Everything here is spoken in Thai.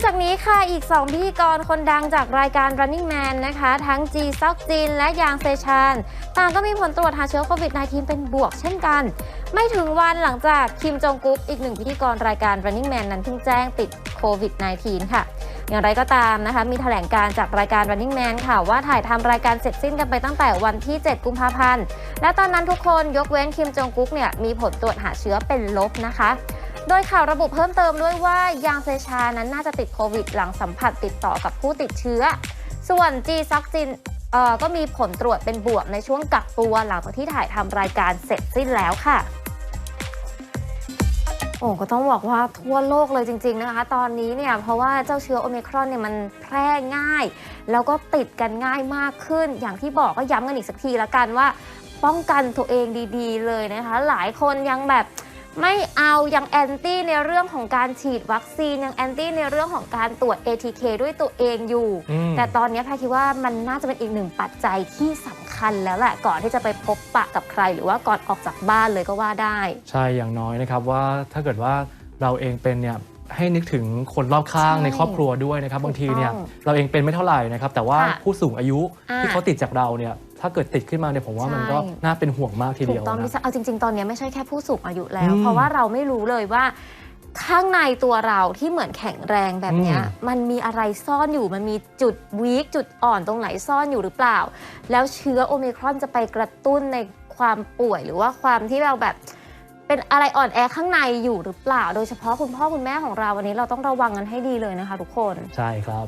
อกจากนี้ค่ะอีก 2 พิธีกรคนดังจากรายการ Running Man นะคะ ทั้งจีซอกจินและยางเซชานต่างก็มีผลตรวจหาเชื้อโควิด -19 เป็นบวกเช่นกัน ไม่ถึงวันหลังจากคิมจองกุ๊กอีกหนึ่งพิธีกรรายการ Running Man นั้นเพิ่งแจ้งติดโควิด -19 ค่ะอย่างไรก็ตามนะคะ มีแถลงการจากรายการ Running Man ค่ะ ว่าถ่ายทำรายการเสร็จสิ้นกันไปตั้งแต่วันที่ 7 กุมภาพันธ์ และตอนนั้นทุกคนยกเว้นคิมจองกุ๊กเนี่ยมีผลตรวจหาเชื้อเป็นลบนะคะ โดยข่าวระบุเพิ่มเติมด้วยว่ายางเซชานั้นน่าจะติดโควิด หลังสัมผัสติดต่อกับผู้ติดเชื้อ ส่วนจีซอกจินก็มีผลตรวจเป็นบวกในช่วงกักตัวหลังจากที่ถ่ายทำรายการเสร็จสิ้นแล้วค่ะโอ้ก็ต้องบอกว่าทั่วโลกเลยจริง ๆนะคะ ตอนนี้เนี่ยเพราะว่าเจ้าเชื้อโอเมครอนเนี่ยมันแพร่ง่าย แล้วก็ติดกันง่ายมากขึ้น อย่างที่บอกก็ย้ำกันอีกสักทีละกันว่า ป้องกันตัวเองดี ๆ เลยนะคะ หลายคนยังแบบ ไม่เอายังแอนตี้ในเรื่องของการฉีดวัคซีนยังแอนตี้ในเรื่องของการตรวจ ATK ด้วยตัวเองอยู่ อืม แต่ตอนนี้แพรคิดว่ามันน่าจะเป็นอีกหนึ่งปัจจัยที่สำคัญแล้วแหละก่อนที่จะไปพบปะกับใคร หรือว่าก่อนออกจากบ้านเลยก็ว่าได้ ใช่อย่างน้อยนะครับว่าถ้าเกิดว่าเราเองเป็นเนี่ยให้นึกถึงคนรอบข้างใช่ในครอบครัวด้วยนะครับ บางทีเนี่ยถูกต้องเราเองเป็นไม่เท่าไหร่นะครับ แต่ว่าค่ะผู้สูงอายุอ่าที่เขาติดจากเราเนี่ย ถ้าเกิดติดขึ้นมาเนี่ยผมว่ามันก็ใช่น่าเป็นห่วงมากทีถูเดียกวต้องนะพี่เอาจริง ๆ ตอนนี้ไม่ใช่แค่ผู้สูงอายุแล้วอืมเพราะว่าเราไม่รู้เลยว่าข้างในตัวเราที่เหมือนแข็งแรงแบบเนี้ยอืมมันมีอะไรซ่อนอยู่มันมีจุดวีคจุดอ่อนตรงไหนซ่อนอยู่หรือเปล่า แล้วเชื้อโอมิครอนจะไปกระตุ้นในความป่วยหรือว่าความที่เราแบบเป็นอะไรอ่อนแอข้างในอยู่หรือเปล่า โดยเฉพาะคุณพ่อคุณแม่ของเราวันนี้เราต้องระวังกันให้ดีเลยนะคะ ทุกคน ใช่ครับ